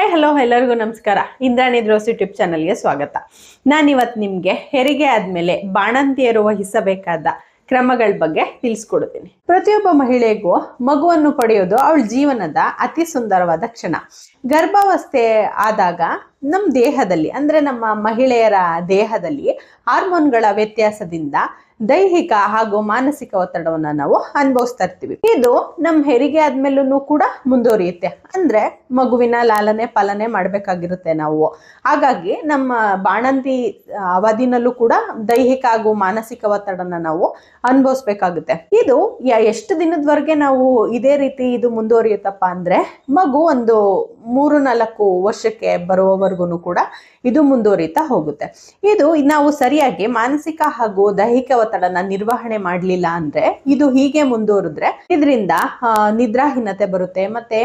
Hi hello ಎಲ್ಲರಿಗೂ ನಮಸ್ಕಾರ. Indrani ದ್ರೋಸ್ YouTube ಚಾನಲ್ಗೆ ಸ್ವಾಗತ. ನಾನಿವತ್ತು ನಿಮಗೆ ಹೆರಿಗೆ ಆದಮೇಲೆ ಬಾಣಂತಿಯರು ವಹಿಸಬೇಕಾದ ಕ್ರಮಗಳ ಬಗ್ಗೆ ತಿಳಿಸ್ಕೊಡ್ತೀನಿ ಪ್ರತಿಯೊಬ್ಬ ಮಹಿಳೆಗೂ ಮಗುವನ್ನು ಪಡೆಯೋದು ಅವಳ ಜೀವನದ ಅತಿ ಸುಂದರವಾದ ಕ್ಷಣ. ಗರ್ಭಾವಸ್ಥೆ ಆದಾಗ ನಮ್ಮ ದೇಹದಲ್ಲಿ, ಅಂದ್ರೆ ನಮ್ಮ ಮಹಿಳೆಯರ ದೇಹದಲ್ಲಿ ಹಾರ್ಮೋನ್ಗಳ ವ್ಯತ್ಯಾಸದಿಂದ ದೈಹಿಕ ಹಾಗೂ ಮಾನಸಿಕ ಒತ್ತಡವನ್ನ ನಾವು ಅನುಭವಿಸ್ತಾ ಇರ್ತೀವಿ. ಇದು ನಮ್ಮ ಹೆರಿಗೆ ಆದ್ಮೇಲೂ ಕೂಡ ಮುಂದುವರಿಯುತ್ತೆ. ಅಂದ್ರೆ ಮಗುವಿನ ಲಾಲನೆ ಪಾಲನೆ ಮಾಡ್ಬೇಕಾಗಿರುತ್ತೆ ನಾವು. ಹಾಗಾಗಿ ನಮ್ಮ ಬಾಣಂತಿ ಅವಧಿನಲ್ಲೂ ಕೂಡ ದೈಹಿಕ ಹಾಗೂ ಮಾನಸಿಕ ಒತ್ತಡನ ನಾವು ಅನುಭವಿಸ್ಬೇಕಾಗುತ್ತೆ. ಇದು ಎಷ್ಟು ದಿನದವರೆಗೆ ನಾವು ಇದೇ ರೀತಿ ಇದು ಮುಂದುವರಿಯುತ್ತಪ್ಪ ಅಂದ್ರೆ ಮಗು ಒಂದು ಮೂರು ನಾಲ್ಕು ವರ್ಷಕ್ಕೆ ಬರುವವರೆಗೂ ಕೂಡ ಇದು ಮುಂದುವರಿತಾ ಹೋಗುತ್ತೆ. ಇದು ನಾವು ಸರಿಯಾಗಿ ಮಾನಸಿಕ ಹಾಗೂ ದೈಹಿಕ ಒತ್ತಡನ ನಿರ್ವಹಣೆ ಮಾಡಲಿಲ್ಲ ಅಂದ್ರೆ ಇದು ಹೀಗೆ ಮುಂದುವರಿದ್ರೆ ಇದರಿಂದ ನಿದ್ರಾಹೀನತೆ ಬರುತ್ತೆ, ಮತ್ತೆ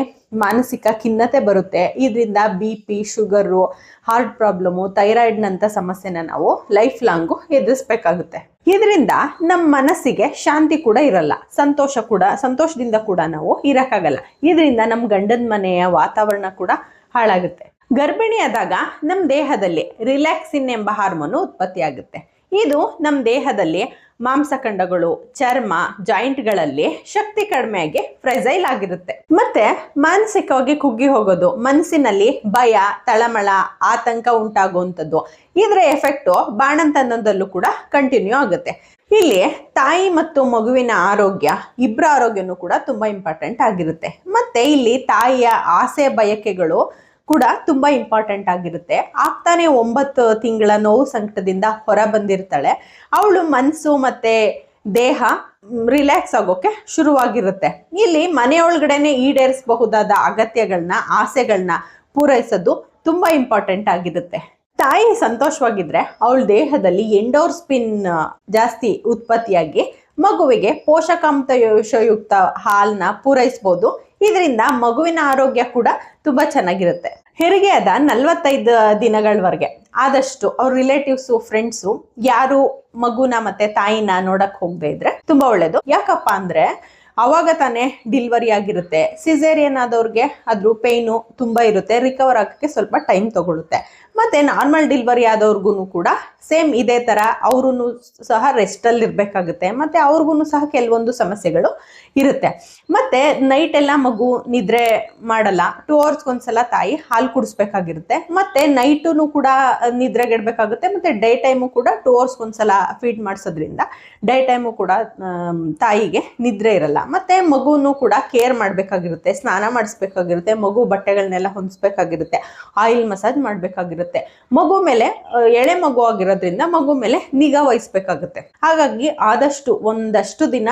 ಮಾನಸಿಕ ಖಿನ್ನತೆ ಬರುತ್ತೆ. ಇದರಿಂದ B P sugar heart problem thyroid ನಂತ ಸಮಸ್ಯೆನ ನಾವು ಲೈಫ್ ಲಾಂಗು ಎದುರಿಸ್ಬೇಕಾಗುತ್ತೆ. ಇದರಿಂದ ನಮ್ಮ ಮನಸ್ಸಿಗೆ ಶಾಂತಿ ಕೂಡ ಇರಲ್ಲ, ಸಂತೋಷ ಕೂಡ, ಸಂತೋಷದಿಂದ ಕೂಡ ನಾವು ಇರೋಕ್ಕಾಗಲ್ಲ. ಇದರಿಂದ ನಮ್ಮ ಗಂಡನ ಮನೆಯ ವಾತಾವರಣ ಕೂಡ ಹಾಳಾಗುತ್ತೆ. ಗರ್ಭಿಣಿಯಾದಾಗ ನಮ್ಮ ದೇಹದಲ್ಲಿ ರಿಲ್ಯಾಕ್ಸಿನ್ ಎಂಬ ಹಾರ್ಮೋನು ಉತ್ಪತ್ತಿಯಾಗುತ್ತೆ. ಇದು ನಮ್ಮ ದೇಹದಲ್ಲಿ ಮಾಂಸಖಂಡಗಳು, ಚರ್ಮ ಜಾಯಿಂಟ್ಗಳಲ್ಲಿ ಶಕ್ತಿ ಕಡಿಮೆಯಾಗಿ ಫ್ರೆಸೈಲ್ ಆಗಿರುತ್ತೆ. ಮತ್ತೆ ಮಾನಸಿಕವಾಗಿ ಕುಗ್ಗಿ ಹೋಗೋದು, ಮನಸ್ಸಿನಲ್ಲಿ ಭಯ, ತಳಮಳ, ಆತಂಕ ಉಂಟಾಗುವಂಥದ್ದು, ಇದರ ಎಫೆಕ್ಟು ಬಾಣಂತನದಲ್ಲೂ ಕೂಡ ಕಂಟಿನ್ಯೂ ಆಗುತ್ತೆ. ಇಲ್ಲಿ ತಾಯಿ ಮತ್ತು ಮಗುವಿನ ಆರೋಗ್ಯ ಇಬ್ಬರ ಆರೋಗ್ಯನೂ ಕೂಡ ತುಂಬಾ ಇಂಪಾರ್ಟೆಂಟ್ ಆಗಿರುತ್ತೆ. ಮತ್ತೆ ಇಲ್ಲಿ ತಾಯಿಯ ಆಸೆ, ಬಯಕೆಗಳು ಕೂಡ ತುಂಬಾ ಇಂಪಾರ್ಟೆಂಟ್ ಆಗಿರುತ್ತೆ. ಆಗ್ತಾನೆ ಒಂಬತ್ತು ತಿಂಗಳ ನೋವು ಸಂಕಟದಿಂದ ಹೊರ ಬಂದಿರ್ತಾಳೆ. ಅವಳು ಮನಸ್ಸು ಮತ್ತೆ ದೇಹ ರಿಲ್ಯಾಕ್ಸ್ ಆಗೋಕೆ ಶುರುವಾಗಿರುತ್ತೆ. ಇಲ್ಲಿ ಮನೆಯೊಳಗಡೆನೆ ಈಡೇರಿಸಬಹುದಾದ ಅಗತ್ಯಗಳನ್ನ ಆಸೆಗಳನ್ನ ಪೂರೈಸೋದು ತುಂಬಾ ಇಂಪಾರ್ಟೆಂಟ್ ಆಗಿರುತ್ತೆ. ತಾಯಿ ಸಂತೋಷವಾಗಿದ್ರೆ ಅವಳ ದೇಹದಲ್ಲಿ ಎಂಡೋರ್ಸ್ಪಿನ್ ಜಾಸ್ತಿ ಉತ್ಪತ್ತಿಯಾಗಿ ಮಗುವಿಗೆ ಪೋಷಕಾಂಶಯುಕ್ತ ಹಾಲನ್ನ ಪೂರೈಸ್ಬೋದು. ಇದರಿಂದ ಮಗುವಿನ ಆರೋಗ್ಯ ಕೂಡ ತುಂಬಾ ಚೆನ್ನಾಗಿರುತ್ತೆ. ಹೆರಿಗೆ ಆದ ನಲ್ವತ್ತೈದು ದಿನಗಳವರೆಗೆ. ಆದಷ್ಟು ಅವ್ರ ರಿಲೇಟಿವ್ಸು ಫ್ರೆಂಡ್ಸು ಯಾರು ಮಗುನ ಮತ್ತೆ ತಾಯಿನ ನೋಡಕ್ ಹೋಗದೆ ಇದ್ರೆ ತುಂಬಾ ಒಳ್ಳೇದು. ಯಾಕಪ್ಪ ಅಂದ್ರೆ ಅವಾಗ ತಾನೇ ಡಿಲ್ವರಿ ಆಗಿರುತ್ತೆ. ಸಿಸೇರಿಯನ್ ಆದವ್ರಿಗೆ ಅದ್ರ ಪೇಯ್ನು ತುಂಬಾ ಇರುತ್ತೆ. ರಿಕವರ್ ಆಗಕ್ಕೆ ಸ್ವಲ್ಪ ಟೈಮ್ ತಗೊಳುತ್ತೆ. ಮತ್ತೆ ನಾರ್ಮಲ್ ಡಿಲ್ವರಿ ಆದವ್ರಿಗೂ ಕೂಡ ಸೇಮ್ ಇದೇ ಥರ ಅವ್ರೂ ಸಹ ರೆಸ್ಟಲ್ಲಿ ಇರಬೇಕಾಗುತ್ತೆ. ಮತ್ತು ಅವ್ರಿಗೂ ಸಹ ಕೆಲವೊಂದು ಸಮಸ್ಯೆಗಳು ಇರುತ್ತೆ. ಮತ್ತೆ ನೈಟ್ ಎಲ್ಲ ಮಗು ನಿದ್ರೆ ಮಾಡಲ್ಲ. ಟೂ ಅವರ್ಸ್ಗೊಂದ್ಸಲ ತಾಯಿ ಹಾಲು ಕುಡಿಸ್ಬೇಕಾಗಿರುತ್ತೆ. ಮತ್ತೆ ನೈಟು ಕೂಡ ನಿದ್ರೆಗೆಡ್ಬೇಕಾಗುತ್ತೆ. ಮತ್ತೆ ಡೇ ಟೈಮು ಕೂಡ ಟೂ ಅವರ್ಸ್ಗೊಂದ್ಸಲ ಫೀಡ್ ಮಾಡಿಸೋದ್ರಿಂದ ಡೇ ಟೈಮು ಕೂಡ ತಾಯಿಗೆ ನಿದ್ರೆ ಇರಲ್ಲ. ಮತ್ತೆ ಮಗುನು ಕೂಡ ಕೇರ್ ಮಾಡಬೇಕಾಗಿರುತ್ತೆ. ಸ್ನಾನ ಮಾಡಿಸ್ಬೇಕಾಗಿರುತ್ತೆ. ಮಗು ಬಟ್ಟೆಗಳನ್ನೆಲ್ಲ ಹೊಂದಿಸ್ಬೇಕಾಗಿರುತ್ತೆ. Oil massage ಮಾಡಬೇಕಾಗಿರುತ್ತೆ. ಮಗು ಮೇಲೆ ಎಳೆ ಮಗು ಆಗಿರೋದ್ರಿಂದ ಮಗು ಮೇಲೆ ನಿಗಾ ವಹಿಸ್ಬೇಕಾಗುತ್ತೆ. ಹಾಗಾಗಿ ಆದಷ್ಟು ಒಂದಷ್ಟು ದಿನ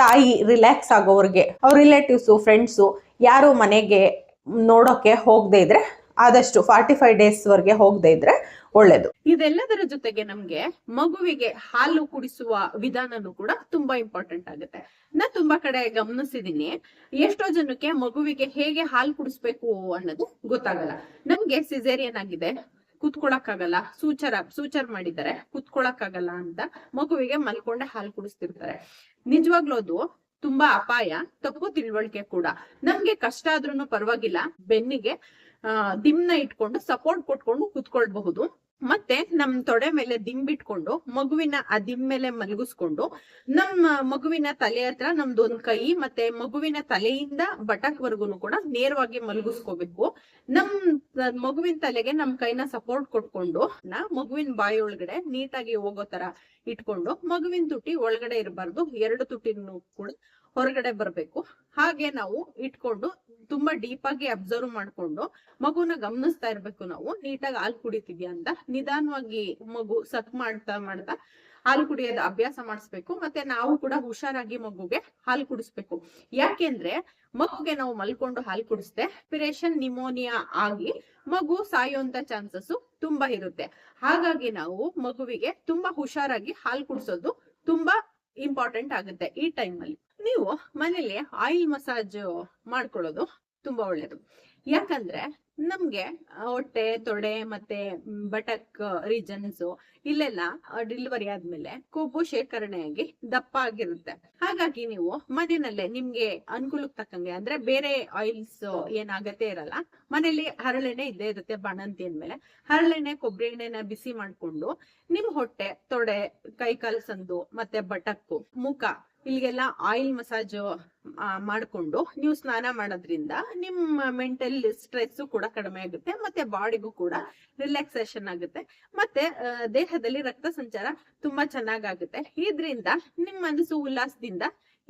ತಾಯಿ ರಿಲ್ಯಾಕ್ಸ್ ಆಗೋವ್ರಿಗೆ, ಅವ್ರ ರಿಲೇಟಿವ್ಸು, ಫ್ರೆಂಡ್ಸು ಯಾರು ಮನೆಗೆ ನೋಡೋಕೆ ಹೋಗದೆ ಇದ್ರೆ, ಆದಷ್ಟು ಫಾರ್ಟಿ ಫೈವ್ ಡೇಸ್ವರೆಗೆ ಹೋಗದೆ ಇದ್ರೆ ಒಳ್ಳೇದು. ಇದೆಲ್ಲದರ ಜೊತೆಗೆ ನಮ್ಗೆ ಮಗುವಿಗೆ ಹಾಲು ಕುಡಿಸುವ ವಿಧಾನನೂ ಕೂಡ ತುಂಬಾ ಇಂಪಾರ್ಟೆಂಟ್ ಆಗುತ್ತೆ. ನಾ ತುಂಬಾ ಕಡೆ ಗಮನಿಸಿದೀನಿ, ಎಷ್ಟೋ ಜನಕ್ಕೆ ಮಗುವಿಗೆ ಹೇಗೆ ಹಾಲು ಕುಡಿಸ್ಬೇಕು ಅನ್ನೋದು ಗೊತ್ತಾಗಲ್ಲ. ನಮ್ಗೆ ಸಿಸೇರಿಯನ್ ಆಗಿದೆ, ಕುತ್ಕೊಳಕ್ಕಾಗಲ್ಲ, ಸೂಚರ, ಸೂಚರ್ ಮಾಡಿದ್ದಾರೆ, ಕುತ್ಕೊಳಕ್ಕಾಗಲ್ಲ ಅಂತ ಮಗುವಿಗೆ ಮಲ್ಕೊಂಡೆ ಹಾಲು ಕುಡಿಸ್ತಿರ್ತಾರೆ. ನಿಜವಾಗ್ಲೂ ಅದು ತುಂಬಾ ಅಪಾಯ, ತಪ್ಪು ತಿಳುವಳಿಕೆ ಕೂಡ. ನಮ್ಗೆ ಕಷ್ಟ ಆದ್ರೂ ಪರವಾಗಿಲ್ಲ, ಬೆನ್ನಿಗೆ ದಿಮ್ನ ಇಟ್ಕೊಂಡು ಸಪೋರ್ಟ್ ಕೊಟ್ಕೊಂಡು ಕುತ್ಕೊಳ್ಬಹುದು. ಮತ್ತೆ ನಮ್ ತೊಡೆ ಮೇಲೆ ದಿಂಬಿಟ್ಕೊಂಡು ಮಗುವಿನ ಆ ದಿಮ್ ಮೇಲೆ ಮಲಗಿಸ್ಕೊಂಡು, ನಮ್ಮ ಮಗುವಿನ ತಲೆ ಹತ್ರ ನಮ್ದು ಒಂದ್ ಕೈ ಮತ್ತೆ ಮಗುವಿನ ತಲೆಯಿಂದ ಬಟಕ್ವರ್ಗುನು ಕೂಡ ನೇರವಾಗಿ ಮಲಗಿಸ್ಕೋಬೇಕು. ನಮ್ ಮಗುವಿನ ತಲೆಗೆ ನಮ್ ಕೈನ ಸಪೋರ್ಟ್ ಕೊಟ್ಕೊಂಡು, ನಾ ಮಗುವಿನ ಬಾಯಿ ಒಳಗಡೆ ನೀಟಾಗಿ ಹೋಗೋ ತರ ಇಟ್ಕೊಂಡು, ಮಗುವಿನ ತುಟಿ ಒಳಗಡೆ ಇರಬಾರ್ದು. ಎರಡು ತುಟಿನೂ ಕೂಡ ಹೊರಗಡೆ ಬರ್ಬೇಕು. ಹಾಗೆ ನಾವು ಇಟ್ಕೊಂಡು ತುಂಬಾ ಡೀಪ್ ಆಗಿ ಅಬ್ಸರ್ವ್ ಮಾಡ್ಕೊಂಡು ಮಗುನ ಗಮನಿಸ್ತಾ ಇರ್ಬೇಕು ನಾವು. ನೀಟಾಗಿ ಹಾಲು ಕುಡಿತಿದ್ಯಾ ಅಂತ. ನಿಧಾನವಾಗಿ ಮಗು ಸಕ್ ಮಾಡ್ತಾ ಮಾಡ್ತಾ ಹಾಲು ಕುಡಿಯೋದ ಅಭ್ಯಾಸ ಮಾಡಿಸ್ಬೇಕು. ಮತ್ತೆ ನಾವು ಕೂಡ ಹುಷಾರಾಗಿ ಮಗುಗೆ ಹಾಲು ಕುಡಿಸ್ಬೇಕು. ಯಾಕೆಂದ್ರೆ ಮಗುಗೆ ನಾವು ಮಲ್ಕೊಂಡು ಹಾಲು ಕುಡಿಸ್ದೆ ಪಿರೇಷನ್ ನಿಮೋನಿಯಾ ಆಗಿ ಮಗು ಸಾಯುವಂತ ಚಾನ್ಸಸ್ ತುಂಬಾ ಇರುತ್ತೆ. ಹಾಗಾಗಿ ನಾವು ಮಗುವಿಗೆ ತುಂಬಾ ಹುಷಾರಾಗಿ ಹಾಲು ಕುಡಿಸೋದು ತುಂಬಾ ಇಂಪಾರ್ಟೆಂಟ್ ಆಗುತ್ತೆ ಈ ಟೈಮ್ ಅಲ್ಲಿ. ನೀವು ಮನೇಲಿ ಆಯಿಲ್ ಮಸಾಜ್ ಮಾಡ್ಕೊಳ್ಳೋದು ತುಂಬಾ ಒಳ್ಳೇದು. ಯಾಕಂದ್ರೆ ನಮ್ಗೆ ಹೊಟ್ಟೆ, ತೊಡೆ ಮತ್ತೆ ಬಟಕ್ ರೀಜನ್ಸ್ ಇಲ್ಲೆಲ್ಲ ಡೆಲಿವರಿ ಆದ್ಮೇಲೆ ಕೊಬ್ಬು ಶೇಖರಣೆಯಾಗಿ ದಪ್ಪ ಆಗಿರುತ್ತೆ. ಹಾಗಾಗಿ ನೀವು ಮನೆಯಲ್ಲೇ ನಿಮ್ಗೆ ಅನುಕೂಲಕ್ಕೆ ತಕ್ಕಂಗೆ, ಅಂದ್ರೆ ಬೇರೆ ಆಯಿಲ್ಸ್ ಏನ್ ಇರಲ್ಲ ಮನೇಲಿ ಹರಳೆಣ್ಣೆ ಇದ್ದೇ ಇರುತ್ತೆ ಬಾಣಂತಿ ಅಂದ್ಮೇಲೆ. ಹರಳೆಣ್ಣೆ, ಕೊಬ್ಬರಿ ಎಣ್ಣೆನ ಬಿಸಿ ಮಾಡ್ಕೊಂಡು, ನಿಮ್ ಹೊಟ್ಟೆ, ತೊಡೆ ಕೈ ಕಾಲ್ ಸಂದು ಮತ್ತೆ ಬಟಕ್ಕು ಮುಖ ಇಲ್ಲಿಗೆಲ್ಲ ಆಯಿಲ್ ಮಸಾಜ್ ಮಾಡ್ಕೊಂಡು ನೀವು ಸ್ನಾನ ಮಾಡೋದ್ರಿಂದ ನಿಮ್ಮ ಮೆಂಟಲ್ ಸ್ಟ್ರೆಸ್ ಕೂಡ ಕಡಿಮೆ ಆಗುತ್ತೆ, ಮತ್ತೆ ಬಾಡಿಗೂ ಕೂಡ ರಿಲ್ಯಾಕ್ಸೇಷನ್ ಆಗುತ್ತೆ, ಮತ್ತೆ ದೇಹದಲ್ಲಿ ರಕ್ತ ಸಂಚಾರ ತುಂಬಾ ಚೆನ್ನಾಗಾಗುತ್ತೆ. ಇದ್ರಿಂದ ನಿಮ್ ಮನಸ್ಸು ಉಲ್ಲಾಸದಿಂದ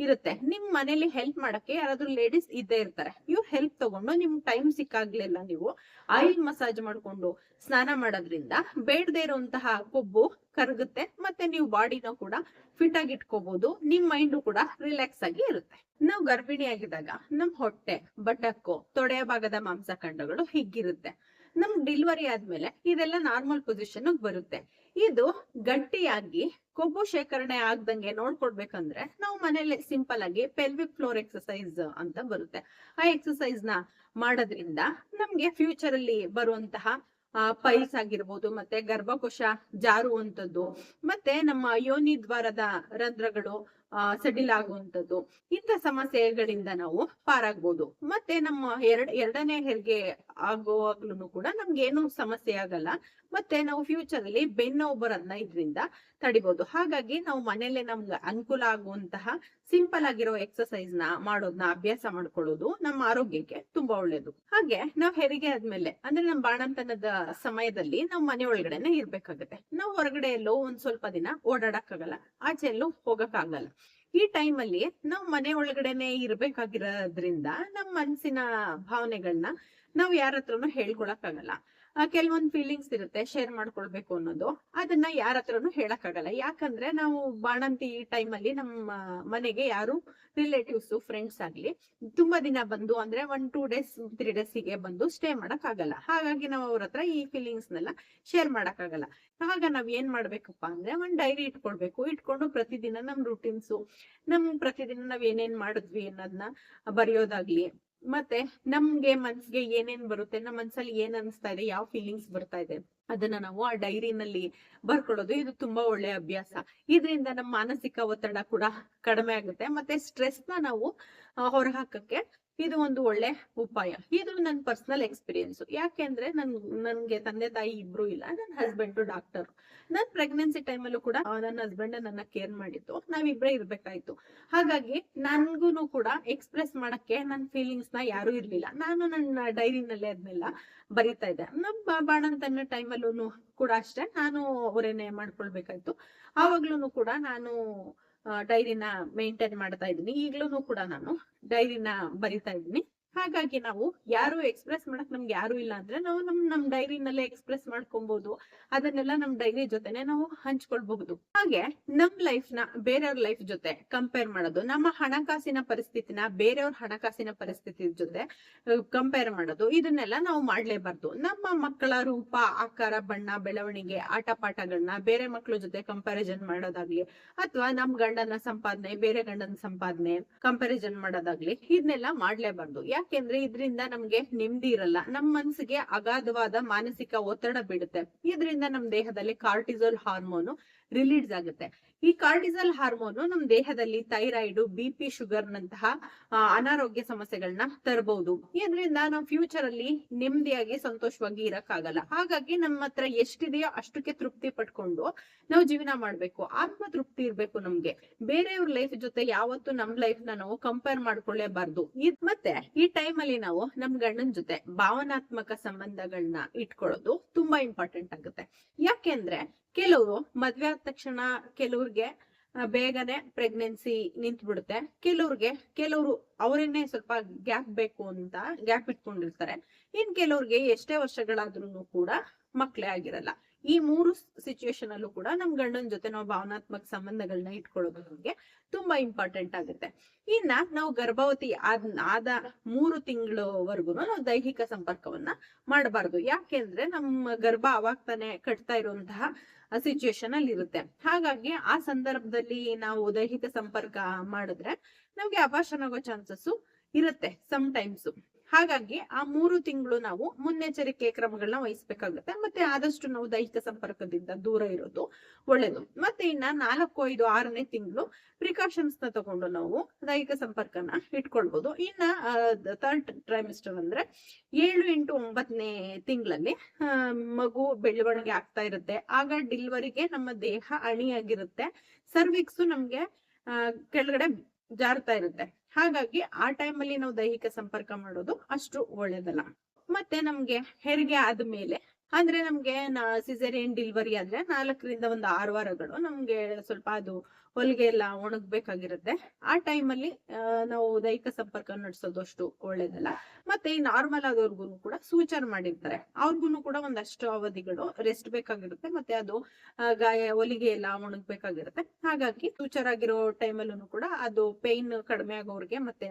ಇರುತ್ತೆ. ನಿಮ್ ಮನೇಲಿ ಹೆಲ್ಪ್ ಮಾಡಕ್ಕೆ ಯಾರಾದ್ರೂ ಲೇಡೀಸ್ ಇದ್ದೇ ಇರ್ತಾರೆ. ನೀವು ಹೆಲ್ಪ್ ತಗೊಂಡು ನಿಮ್ ಟೈಮ್ ಸಿಕ್ಕಾಗ್ಲಿಲ್ಲ ನೀವು ಆಯಿಲ್ ಮಸಾಜ್ ಮಾಡ್ಕೊಂಡು ಸ್ನಾನ ಮಾಡೋದ್ರಿಂದ ಬೇಡದೇ ಇರುವಂತಹ ಕೊಬ್ಬು ಕರಗುತ್ತೆ, ಮತ್ತೆ ನೀವು ಬಾಡಿನ ಕೂಡ ಫಿಟ್ ಆಗಿ ಇಟ್ಕೋಬಹುದು ನಿಮ್ ಮೈಂಡ್ ಕೂಡ ರಿಲ್ಯಾಕ್ಸ್ ಆಗಿ ಇರುತ್ತೆ. ನಾವು ಗರ್ಭಿಣಿ ಆಗಿದಾಗ ನಮ್ ಹೊಟ್ಟೆ ಬಟಕ್ಕು ತೊಡೆಯ ಭಾಗದ ಮಾಂಸಖಂಡಗಳು ಹಿಗ್ಗಿರುತ್ತೆ ನಮ್ ಡೆಲಿವರಿ ಆದ್ಮೇಲೆ ಇದೆಲ್ಲ ನಾರ್ಮಲ್ ಪೊಸಿಷನ್ ಬರುತ್ತೆ. ಇದು ಗಟ್ಟಿಯಾಗಿ ಕೊಬ್ಬು ಶೇಖರಣೆ ಆಗ್ದಂಗೆ ನೋಡ್ಕೊಡ್ಬೇಕಂದ್ರೆ ನಾವು ಮನೇಲಿ ಸಿಂಪಲ್ ಆಗಿ ಪೆಲ್ವಿಕ್ ಫ್ಲೋರ್ ಎಕ್ಸಸೈಸ್ ಅಂತ ಬರುತ್ತೆ. ಆ ಎಕ್ಸಸೈಸ್ನ ಮಾಡೋದ್ರಿಂದ ನಮ್ಗೆ ಫ್ಯೂಚರ್ ಅಲ್ಲಿ ಬರುವಂತಹ ಪೈಲ್ಸ್ ಆಗಿರ್ಬೋದು, ಮತ್ತೆ ಗರ್ಭಕೋಶ ಜಾರುವಂತದ್ದು ಮತ್ತೆ ನಮ್ಮ ಯೋನಿ ದ್ವಾರದ ರಂಧ್ರಗಳು ಸಡಿಲ ಆಗುವಂತದ್ದು ಇಂಥ ಸಮಸ್ಯೆಗಳಿಂದ ನಾವು ಪಾರಾಗ್ಬೋದು. ಮತ್ತೆ ನಮ್ಮ ಎರಡ್, ಎರಡನೇ ಹೆರಿಗೆ ಆಗುವಾಗ್ಲೂ ಕೂಡ ನಮ್ಗೆ ಏನು ಸಮಸ್ಯೆ ಆಗಲ್ಲ. ಮತ್ತೆ ನಾವು ಫ್ಯೂಚರ್ ಅಲ್ಲಿ ಬೆನ್ನೋವು ಬರೋದ್ನ ಇದರಿಂದ ತಡಿಬಹುದು ಹಾಗಾಗಿ ನಾವು ಮನೇಲೆ ನಮ್ಗೆ ಅನುಕೂಲ ಆಗುವಂತಹ ಸಿಂಪಲ್ ಆಗಿರೋ ಎಕ್ಸಸೈಸ್ನ ಮಾಡೋದ್ನ ಅಭ್ಯಾಸ ಮಾಡ್ಕೊಳ್ಳೋದು ನಮ್ಮ ಆರೋಗ್ಯಕ್ಕೆ ತುಂಬಾ ಒಳ್ಳೇದು. ಹಾಗೆ ನಾವ್ ಹೆರಿಗೆ ಆದ್ಮೇಲೆ, ಅಂದ್ರೆ ನಮ್ ಬಾಣಂತನದ ಸಮಯದಲ್ಲಿ ನಾವು ಮನೆ ಒಳಗಡೆನೆ ಇರ್ಬೇಕಾಗತ್ತೆ. ನಾವು ಹೊರಗಡೆ ಎಲ್ಲೋ ಒಂದ್ ಸ್ವಲ್ಪ ದಿನ ಓಡಾಡಕ್ಕಾಗಲ್ಲ. ಆಚೆ ಎಲ್ಲೂ ಹೋಗಕ್ಕಾಗಲ್ಲ. ಈ ಟೈಮ್ ಅಲ್ಲಿ ನಾವು ಮನೆ ಒಳಗಡೆನೆ ಇರ್ಬೇಕಾಗಿರೋದ್ರಿಂದ ನಮ್ ಮನ್ಸಿನ ಭಾವನೆಗಳನ್ನ ನಾವ್ ಯಾರ ಹತ್ರನು ಹೇಳ್ಕೊಳಕ್ಕಾಗಲ್ಲ. ಕೆಲವೊಂದ್ ಫೀಲಿಂಗ್ಸ್ ಇರುತ್ತೆ ಶೇರ್ ಮಾಡ್ಕೊಳ್ಬೇಕು ಅನ್ನೋದು. ಅದನ್ನ ಯಾರ ಹತ್ರನು ಹೇಳಕ್ಕಾಗಲ್ಲ. ಯಾಕಂದ್ರೆ ನಾವು ಬಾಣಂತಿ ಟೈಮ್ ಅಲ್ಲಿ ನಮ್ಮ ಮನೆಗೆ ಯಾರು ರಿಲೇಟಿವ್ಸ್ ಫ್ರೆಂಡ್ಸ್ ಆಗ್ಲಿ, ತುಂಬಾ ದಿನ ಬಂದು, ಅಂದ್ರೆ ಒನ್ ಟೂ ಡೇಸ್ ತ್ರೀ ಡೇಸ್ಗೆ ಬಂದು ಸ್ಟೇ ಮಾಡಕ್ ಆಗಲ್ಲ ಹಾಗಾಗಿ ನಾವು ಅವ್ರ ಹತ್ರ ಈ ಫೀಲಿಂಗ್ಸ್ ನೆಲ್ಲ ಶೇರ್ ಮಾಡಕ್ ಆಗಲ್ಲ ಆಗ ನಾವ್ ಏನ್ ಮಾಡ್ಬೇಕಪ್ಪ ಅಂದ್ರೆ ಒಂದ್ ಡೈರಿ ಇಟ್ಕೊಳ್ಬೇಕು. ಇಟ್ಕೊಂಡು ಪ್ರತಿದಿನ ನಮ್ ರುಟೀನ್ಸ್ ನಮ್ ಪ್ರತಿದಿನ ನಾವ್ ಏನೇನ್ ಮಾಡಿದ್ವಿ ಅನ್ನೋದನ್ನ ಬರೆಯೋದಾಗ್ಲಿ ಮತ್ತೆ ನಮ್ಗೆ ಮನ್ಸ್ಗೆ ಏನೇನ್ ಬರುತ್ತೆ ನಮ್ಮ ಮನ್ಸಲ್ಲಿ ಏನ್ ಅನ್ಸ್ತಾ ಇದೆ, ಯಾವ ಫೀಲಿಂಗ್ಸ್ ಬರ್ತಾ ಇದೆ, ಅದನ್ನ ನಾವು ಆ ಡೈರಿನಲ್ಲಿ ಬರ್ಕೊಳ್ಳೋದು. ಇದು ತುಂಬಾ ಒಳ್ಳೆ ಅಭ್ಯಾಸ. ಇದರಿಂದ ನಮ್ಮ ಮಾನಸಿಕ ಒತ್ತಡ ಕೂಡ ಕಡಿಮೆ ಆಗುತ್ತೆ. ಮತ್ತೆ ಸ್ಟ್ರೆಸ್ನ ನಾವು ಹೊರಹಾಕಕ್ಕೆ ಇದು ಒಂದು ಒಳ್ಳೆ ಉಪಾಯ. ಇದು ನನ್ನ ಪರ್ಸನಲ್ ಎಕ್ಸ್ಪೀರಿಯನ್ಸ್ ಯಾಕೆಂದ್ರೆ ನನ್, ನನ್ಗೆ ತಂದೆ ತಾಯಿ ಇಬ್ರು ಇಲ್ಲ ನನ್ನ ಹಸ್ಬೆಂಡ್ ಡಾಕ್ಟರ್ ನನ್ ಪ್ರೆಗ್ನೆನ್ಸಿ ಟೈಮಲ್ಲೂ ಕೂಡ ನನ್ನ ಹಸ್ಬೆಂಡ್ ನನ್ನ ಕೇರ್ ಮಾಡಿದ್ದು. ನಾವಿಬ್ರೇ ಇರ್ಬೇಕಾಯ್ತು. ಹಾಗಾಗಿ ನನ್ಗೂನು ಕೂಡ ಎಕ್ಸ್ಪ್ರೆಸ್ ಮಾಡಕ್ಕೆ ನನ್ನ ಫೀಲಿಂಗ್ಸ್ನ ಯಾರು ಇರ್ಲಿಲ್ಲ. ನಾನು ನನ್ನ ಡೈರಿನಲ್ಲಿ ಅದನ್ನೆಲ್ಲ ಬರಿತಾ ಇದ್ದೆ. ನಮ್ಮ ಬಾಣಂತನ ಟೈಮಲ್ಲೂ ಕೂಡ ಅಷ್ಟೇ. ನಾನು ಅವರೇನೆ ಮಾಡ್ಕೊಳ್ಬೇಕಾಯ್ತು. ಆವಾಗ್ಲೂ ಕೂಡ ನಾನು ಡೈರಿನ ಮೇಂಟೈನ್ ಮಾಡ್ತಾ ಇದ್ದೀನಿ. ಈಗ್ಲೂ ಕೂಡ ನಾನು ಡೈರಿನ ಬರಿತಾ ಇದ್ದೀನಿ. ಹಾಗಾಗಿ ನಾವು ಯಾರು ಎಕ್ಸ್ಪ್ರೆಸ್ ಮಾಡಕ್ ನಮ್ಗೆ ಯಾರು ಇಲ್ಲ ಅಂದ್ರೆ ನಾವು ನಮ್ ನಮ್ ಡೈರಿನಲ್ಲೇ ಎಕ್ಸ್ಪ್ರೆಸ್ ಮಾಡ್ಕೊಬಹುದು ಅದನ್ನೆಲ್ಲ ನಮ್ ಡೈರಿ ಜೊತೆನೆ ನಾವು ಹಂಚ್ಕೊಳ್ಬಹುದು. ಹಾಗೆ ನಮ್ ಲೈಫ್ನ ಬೇರೆಯವ್ರ ಲೈಫ್ ಜೊತೆ ಕಂಪೇರ್ ಮಾಡೋದು, ನಮ್ಮ ಹಣಕಾಸಿನ ಪರಿಸ್ಥಿತಿನ ಬೇರೆಯವ್ರ ಹಣಕಾಸಿನ ಪರಿಸ್ಥಿತಿ ಜೊತೆ ಕಂಪೇರ್ ಮಾಡೋದು, ಇದನ್ನೆಲ್ಲ ನಾವು ಮಾಡ್ಲೇಬಾರ್ದು. ನಮ್ಮ ಮಕ್ಕಳ ರೂಪ, ಆಕಾರ, ಬಣ್ಣ, ಬೆಳವಣಿಗೆ ಆಟ ಬೇರೆ ಮಕ್ಕಳ ಜೊತೆ ಕಂಪಾರಿಸನ್ ಮಾಡೋದಾಗ್ಲಿ, ಅಥವಾ ನಮ್ ಗಂಡನ ಸಂಪಾದನೆ, ಬೇರೆ ಗಂಡನ ಸಂಪಾದನೆ ಕಂಪಾರಿಸನ್ ಮಾಡೋದಾಗ್ಲಿ ಇದನ್ನೆಲ್ಲ ಮಾಡ್ಲೇಬಾರ್ದು. ಯಾಕೆಂದ್ರೆ ಇದರಿಂದ ನಮ್ಗೆ ನೆಮ್ಮದಿ ಇರಲ್ಲ. ನಮ್ ಮನ್ಸಿಗೆ ಅಗಾಧವಾದ ಮಾನಸಿಕ ಒತ್ತಡ ಬಿಡುತ್ತೆ ಇದರಿಂದ ನಮ್ ದೇಹದಲ್ಲಿ ಕಾರ್ಟಿಸೋಲ್ ಹಾರ್ಮೋನು ರಿಲೀಸ್ ಆಗುತ್ತೆ. ಈ ಕಾರ್ಟಿಸಲ್ ಹಾರ್ಮೋನು ನಮ್ಮ ದೇಹದಲ್ಲಿ ಥೈರಾಯ್ಡ್ ಬಿ ಪಿ ಶುಗರ್ ನಂತಹ ಅನಾರೋಗ್ಯ ಸಮಸ್ಯೆಗಳನ್ನ ತರಬಹುದು ಇದರಿಂದ ನಾವು ಫ್ಯೂಚರ್ ಅಲ್ಲಿ ನೆಮ್ಮದಿಯಾಗಿ ಸಂತೋಷವಾಗಿ ಇರಕ್ಕಾಗಲ್ಲ. ಹಾಗಾಗಿ ನಮ್ಮ ಹತ್ರ ಎಷ್ಟಿದೆಯೋ ಅಷ್ಟಕ್ಕೆ ತೃಪ್ತಿ ಪಟ್ಕೊಂಡು ನಾವು ಜೀವನ ಮಾಡ್ಬೇಕು. ಆತ್ಮ ತೃಪ್ತಿ ಇರ್ಬೇಕು ನಮ್ಗೆ. ಬೇರೆಯವ್ರ ಲೈಫ್ ಜೊತೆ ಯಾವತ್ತು ನಮ್ ಲೈಫ್ನ ನಾವು ಕಂಪೇರ್ ಮಾಡ್ಕೊಳ್ಳೇಬಾರ್ದು. ಇದ್ ಮತ್ತೆ ಈ ಟೈಮ್ ಅಲ್ಲಿ ನಾವು ನಮ್ ಗಂಡನ್ ಜೊತೆ ಭಾವನಾತ್ಮಕ ಸಂಬಂಧಗಳನ್ನ ಇಟ್ಕೊಳ್ಳೋದು ತುಂಬಾ ಇಂಪಾರ್ಟೆಂಟ್ ಆಗುತ್ತೆ. ಯಾಕೆಂದ್ರೆ ಕೆಲವರು ಮದ್ವೆ ಆದ ತಕ್ಷಣ ಕೆಲವ್ರಿಗೆ ಬೇಗನೆ ಪ್ರೆಗ್ನೆನ್ಸಿ ನಿಂತು ಬಿಡುತ್ತೆ ಕೆಲವ್ರಿಗೆ, ಕೆಲವರು ಅವರನ್ನೇ ಸ್ವಲ್ಪ ಗ್ಯಾಪ್ ಬೇಕು ಅಂತ ಗ್ಯಾಪ್ ಇಟ್ಕೊಂಡಿರ್ತಾರೆ. ಇನ್ ಕೆಲವ್ರಿಗೆ ಎಷ್ಟೇ ವರ್ಷಗಳಾದ್ರೂ ಕೂಡ ಮಕ್ಳೇ ಆಗಿರಲ್ಲ. ಈ ಮೂರು ಸಿಚುವೇಶನ್ ಅಲ್ಲೂ ಕೂಡ ನಮ್ ಗಂಡನ ಜೊತೆ ನಾವು ಭಾವನಾತ್ಮಕ ಸಂಬಂಧಗಳನ್ನ ಇಟ್ಕೊಳ್ಳೋದು ತುಂಬಾ ಇಂಪಾರ್ಟೆಂಟ್ ಆಗುತ್ತೆ. ಇನ್ನ ನಾವು ಗರ್ಭವತಿ ಆದ ಆದ ಮೂರು ತಿಂಗಳವರೆಗೂ ನಾವು ದೈಹಿಕ ಸಂಪರ್ಕವನ್ನ ಮಾಡಬಾರ್ದು. ಯಾಕೆಂದ್ರೆ ನಮ್ಮ ಗರ್ಭ ಅವಾಗ ತಾನೇ ಕಟ್ತಾ ಇರುವಂತಹ ಸಿಚುವೇಶನ್ ಅಲ್ಲಿ ಇರುತ್ತೆ. ಹಾಗಾಗಿ ಆ ಸಂದರ್ಭದಲ್ಲಿ ನಾವು ದೈಹಿಕ ಸಂಪರ್ಕ ಮಾಡಿದ್ರೆ ನಮ್ಗೆ ಅಪಾಶನ ಆಗೋ ಚಾನ್ಸಸ್ ಇರುತ್ತೆ ಸಮ್ ಟೈಮ್ಸ್ ಹಾಗಾಗಿ ಆ ಮೂರು ತಿಂಗಳು ನಾವು ಮುನ್ನೆಚ್ಚರಿಕೆ ಕ್ರಮಗಳನ್ನ ವಹಿಸ್ಬೇಕಾಗುತ್ತೆ. ಮತ್ತೆ ಆದಷ್ಟು ನಾವು ದೈಹಿಕ ಸಂಪರ್ಕದಿಂದ ದೂರ ಇರೋದು ಒಳ್ಳೇದು. ಮತ್ತೆ ಇನ್ನ ನಾಲ್ಕು, ಐದು, ಆರನೇ ತಿಂಗಳು ಪ್ರಿಕಾಷನ್ಸ್ನ ತಗೊಂಡು ನಾವು ದೈಹಿಕ ಸಂಪರ್ಕನ ಇಟ್ಕೊಳ್ಬಹುದು ಇನ್ನ ಥರ್ಡ್ ಟ್ರೈಮಿಸ್ಟರ್ ಅಂದ್ರೆ ಏಳು ಎಂಟು ಒಂಬತ್ತನೇ ತಿಂಗಳಲ್ಲಿ ಮಗು ಬೆಳವಣಿಗೆ ಆಗ್ತಾ ಇರುತ್ತೆ. ಆಗ ಡಿಲ್ವರಿಗೆ ನಮ್ಮ ದೇಹ ಅಣಿಯಾಗಿರುತ್ತೆ. ಸರ್ವಿಕ್ಸ್ ನಮ್ಗೆ ಕೆಳಗಡೆ ಜಾರ್ತಾ ಇರುತ್ತೆ. ಹಾಗಾಗಿ ಆ ಟೈಮಲ್ಲಿ ನಾವು ದೈಹಿಕ ಸಂಪರ್ಕ ಮಾಡೋದು ಅಷ್ಟು ಒಳ್ಳೇದಲ್ಲ. ಮತ್ತೆ ನಮ್ಗೆ ಹೆರಿಗೆ ಆದ್ಮೇಲೆ ಅಂದ್ರೆ ನಮ್ಗೆ ಸಿಸೇರಿಯನ್ ಡಿಲಿವರಿ ಆದ್ರೆ ನಾಲ್ಕರಿಂದ ಒಂದು ಆರು ವಾರಗಳು ನಮ್ಗೆ ಸ್ವಲ್ಪ ಅದು ಹೊಲಿಗೆ ಎಲ್ಲ ಒಣಗ್ಬೇಕಾಗಿರುತ್ತೆ. ಆ ಟೈಮಲ್ಲಿ ನಾವು ದೈಹಿಕ ಸಂಪರ್ಕ ನಡೆಸೋದು ಅಷ್ಟು ಒಳ್ಳೇದಲ್ಲ. ಮತ್ತೆ ಈ ನಾರ್ಮಲ್ ಆದವ್ರಿಗೂ ಕೂಡ ಸೂಚನೆ ಮಾಡಿರ್ತಾರೆ. ಅವ್ರಿಗೂ ಕೂಡ ಒಂದಷ್ಟು ಅವಧಿಗಳು ರೆಸ್ಟ್ ಬೇಕಾಗಿರುತ್ತೆ. ಮತ್ತೆ ಅದು ಗಾಯ, ಹೊಲಿಗೆ ಎಲ್ಲ ಒಣಗ್ಬೇಕಾಗಿರುತ್ತೆ. ಹಾಗಾಗಿ ಸೂಚರ್ ಆಗಿರೋ ಟೈಮಲ್ಲೂ ಕೂಡ ಅದು ಪೇನ್ ಕಡಿಮೆ ಆಗೋರ್ಗೆ ಮತ್ತೆ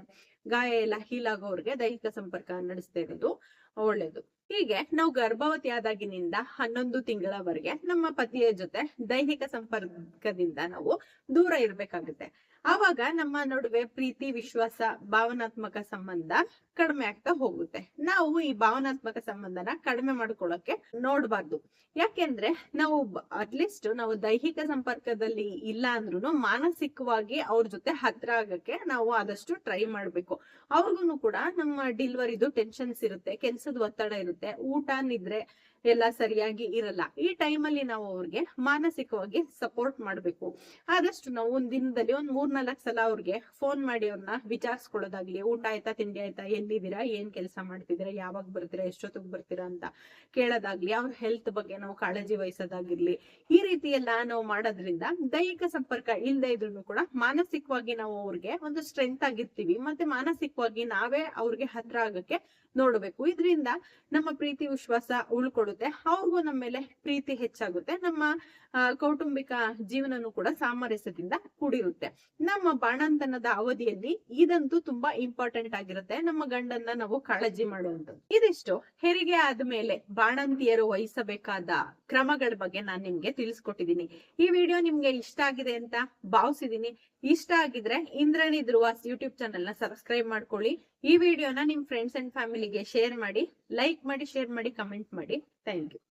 ಗಾಯ ಎಲ್ಲ ಹೀಲ್ ಆಗೋರ್ಗೆ ದೈಹಿಕ ಸಂಪರ್ಕ ನಡೆಸ್ತಾ ಇರೋದು ಒಳ್ಳೇದು. ಹೀಗೆ ನಾವು ಗರ್ಭವತಿ ಆದಾಗಿನಿಂದ ಹನ್ನೊಂದು ತಿಂಗಳವರೆಗೆ ನಮ್ಮ ಪತಿಯ ಜೊತೆ ದೈಹಿಕ ಸಂಪರ್ಕದಿಂದ ನಾವು ದೂರ ಇರ್ಬೇಕಾಗುತ್ತೆ. ಆವಾಗ ನಮ್ಮ ನಡುವೆ ಪ್ರೀತಿ, ವಿಶ್ವಾಸ, ಭಾವನಾತ್ಮಕ ಸಂಬಂಧ ಕಡಿಮೆ ಆಗ್ತಾ ಹೋಗುತ್ತೆ. ನಾವು ಈ ಭಾವನಾತ್ಮಕ ಸಂಬಂಧನ ಕಡಿಮೆ ಮಾಡ್ಕೊಳ್ಳೋಕೆ ನೋಡ್ಬಾರ್ದು. ಯಾಕೆಂದ್ರೆ ನಾವು ಅಟ್ಲೀಸ್ಟ್ ನಾವು ದೈಹಿಕ ಸಂಪರ್ಕದಲ್ಲಿ ಇಲ್ಲ ಅಂದ್ರೂ ಮಾನಸಿಕವಾಗಿ ಅವ್ರ ಜೊತೆ ಹತ್ರ ಆಗಕ್ಕೆ ನಾವು ಆದಷ್ಟು ಟ್ರೈ ಮಾಡ್ಬೇಕು. ಅವ್ರಿಗೂ ಕೂಡ ನಮ್ಮ ಡಿಲ್ವರಿದು ಟೆನ್ಷನ್ಸ್ ಇರುತ್ತೆ, ಕೆಲ್ಸದ ಒತ್ತಡ ಇರುತ್ತೆ, ಊಟ, ನಿದ್ರೆ ಎಲ್ಲ ಸರಿಯಾಗಿ ಇರಲ್ಲ. ಈ ಟೈಮಲ್ಲಿ ನಾವು ಅವ್ರಿಗೆ ಮಾನಸಿಕವಾಗಿ ಸಪೋರ್ಟ್ ಮಾಡ್ಬೇಕು. ಆದಷ್ಟು ನಾವು ಒಂದ್ ದಿನದಲ್ಲಿ ಒಂದ್ ಮೂರ್ ನಾಲ್ಕು ಸಲ ಅವ್ರಿಗೆ ಫೋನ್ ಮಾಡಿ ಅವ್ರನ್ನ ವಿಚಾರಿಸ್ಕೊಳ್ಳೋದಾಗ್ಲಿ, ಊಟ ಆಯ್ತಾ, ತಿಂಡಿ ಆಯ್ತಾ, ಎಲ್ಲಿದ್ದೀರಾ, ಏನ್ ಕೆಲಸ ಮಾಡ್ತಿದ್ದೀರಾ, ಯಾವಾಗ ಬರ್ತೀರಾ, ಎಷ್ಟೊತ್ತಿಗೆ ಬರ್ತೀರಾ ಅಂತ ಕೇಳೋದಾಗ್ಲಿ, ಅವ್ರ ಹೆಲ್ತ್ ಬಗ್ಗೆ ನಾವು ಕಾಳಜಿ ವಹಿಸೋದಾಗಿರ್ಲಿ, ಈ ರೀತಿ ಎಲ್ಲ ನಾವು ಮಾಡೋದ್ರಿಂದ ದೈಹಿಕ ಸಂಪರ್ಕ ಇಲ್ಲದೆ ಇದ್ರು ಕೂಡ ಮಾನಸಿಕವಾಗಿ ನಾವು ಅವ್ರಿಗೆ ಒಂದು ಸ್ಟ್ರೆಂತ್ ಆಗಿರ್ತೀವಿ. ಮತ್ತೆ ಮಾನಸಿಕವಾಗಿ ನಾವೇ ಅವ್ರಿಗೆ ಹತ್ರ ಆಗಕ್ಕೆ ನೋಡ್ಬೇಕು. ಇದರಿಂದ ನಮ್ಮ ಪ್ರೀತಿ ವಿಶ್ವಾಸ ಉಳ್ಕೊಡುತ್ತೆ. ಅವ್ರಿಗೂ ನಮ್ಮ ಮೇಲೆ ಪ್ರೀತಿ ಹೆಚ್ಚಾಗುತ್ತೆ. ನಮ್ಮ ಕೌಟುಂಬಿಕ ಜೀವನನೂ ಕೂಡ ಸಾಮರಸ್ಯದಿಂದ ಕೂಡಿರುತ್ತೆ. ನಮ್ಮ ಬಾಣಂತನದ ಅವಧಿಯಲ್ಲಿ ಇದಂತೂ ತುಂಬಾ ಇಂಪಾರ್ಟೆಂಟ್ ಆಗಿರುತ್ತೆ. ನಮ್ಮ ಗಂಡನ್ನ ನಾವು ಕಾಳಜಿ ಮಾಡುವಂಥದ್ದು. ಇದಿಷ್ಟು. ಹೆರಿಗೆ ಆದ್ಮೇಲೆ ಬಾಣಂತಿಯರು ವಹಿಸಬೇಕಾದ ಕ್ರಮಗಳ ಬಗ್ಗೆ ನಾನು ನಿಮ್ಗೆ ತಿಳಿಸ್ಕೊಟ್ಟಿದ್ದೀನಿ ಈ ವಿಡಿಯೋ ನಿಮ್ಗೆ ಇಷ್ಟ ಆಗಿದೆ ಅಂತ ಭಾವಿಸಿದೀನಿ. ಇಷ್ಟ ಆಗಿದ್ರೆ ಇಂದ್ರಾಣಿ ಧ್ರುವಾಸ್ ಯೂಟ್ಯೂಬ್ ಚಾನೆಲ್ನ ಸಬ್ಸ್ಕ್ರೈಬ್ ಮಾಡ್ಕೊಳ್ಳಿ. ಈ ವಿಡಿಯೋನ ನಿಮ್ ಫ್ರೆಂಡ್ಸ್ ಅಂಡ್ ಫ್ಯಾಮಿಲಿಗೆ ಶೇರ್ ಮಾಡಿ ಲೈಕ್ ಮಾಡಿ ಶೇರ್ ಮಾಡಿ ಕಮೆಂಟ್ ಮಾಡಿ. Thank you